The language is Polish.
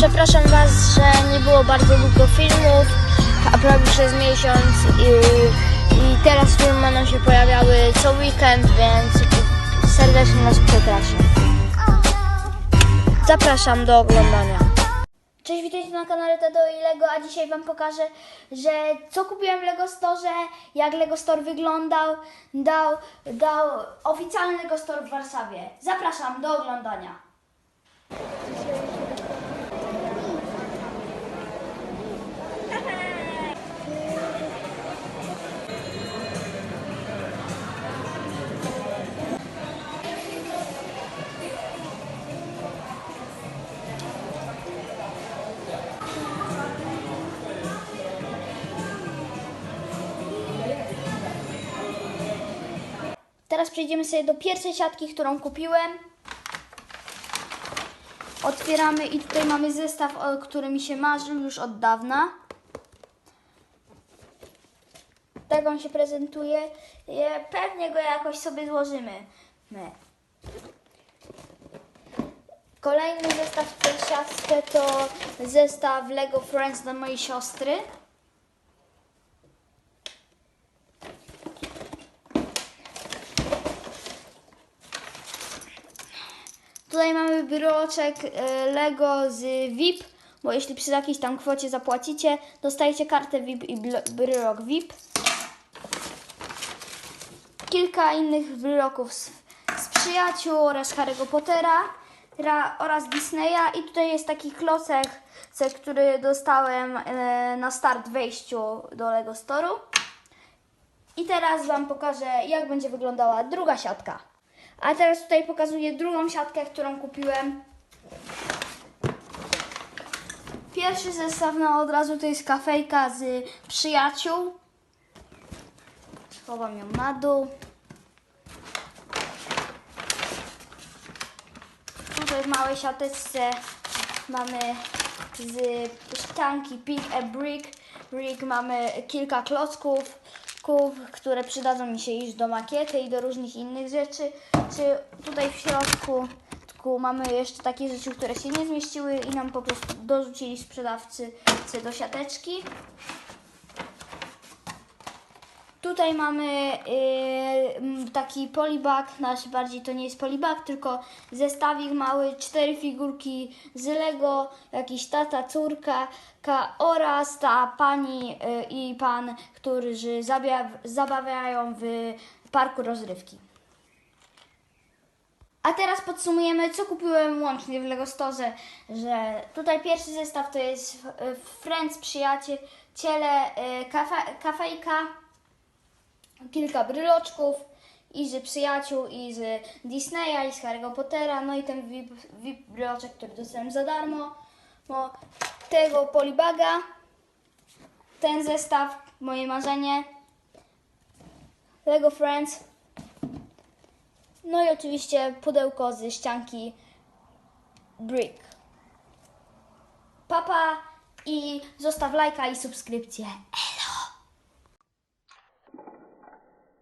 Przepraszam Was, że nie było bardzo długo filmów, a prawie przez miesiąc i, i teraz filmy będą się pojawiały co weekend, więc serdecznie nas przepraszam. Zapraszam do oglądania. Cześć, witajcie na kanale Tado i Lego, a dzisiaj Wam pokażę, że co kupiłem w Lego Store, jak Lego Store wyglądał, dał, dał oficjalny Lego Store w Warszawie. Zapraszam do oglądania. Teraz przejdziemy sobie do pierwszej siatki, którą kupiłem. Otwieramy i tutaj mamy zestaw, o, który mi się marzył już od dawna. Tak on się prezentuje. Je- Pewnie go jakoś sobie złożymy. My. Kolejny zestaw w tej siatce to zestaw Lego Friends dla mojej siostry. Tutaj mamy byroczek e, Lego z VIP, bo jeśli przy jakiejś tam kwocie zapłacicie, dostajecie kartę VIP i byrok VIP. Kilka innych wyroków z, z przyjaciół oraz Harry'ego Pottera ra, oraz Disneya i tutaj jest taki klocek, ce- który dostałem e, na start wejściu do Lego Storu. I teraz Wam pokażę, jak będzie wyglądała druga siatka. A teraz tutaj pokazuję drugą siatkę, którą kupiłem. Pierwszy zestaw na od razu to jest kafejka z przyjaciół. Schowam ją na dół. Tutaj w małej siateczce mamy z szklanki Pick a Brick. Brick mamy kilka klocków, które przydadzą mi się iść do makiety i do różnych innych rzeczy. Czy tutaj w środku mamy jeszcze takie rzeczy, które się nie zmieściły i nam po prostu dorzucili sprzedawcy do siateczki. Tutaj mamy m, taki polibag, znaczy bardziej to nie jest polibag, tylko zestawik mały, cztery figurki z Lego, jakiś tata, córka ka, oraz ta pani yy, i pan, którzy zabawiają w parku rozrywki. A teraz podsumujemy, co kupiłem łącznie w Lego Store, że tutaj pierwszy zestaw to jest y, Friends, przyjaciele, y, kafe, kafejka, kilka bryloczków i z przyjaciół, i z Disneya, i z Harry'ego Pottera, no i ten VIP, VIP bryloczek, który dostałem za darmo, tego polibaga, ten zestaw, moje marzenie, Lego Friends, no i oczywiście pudełko ze ścianki Brick. Papa i zostaw lajka i subskrypcję.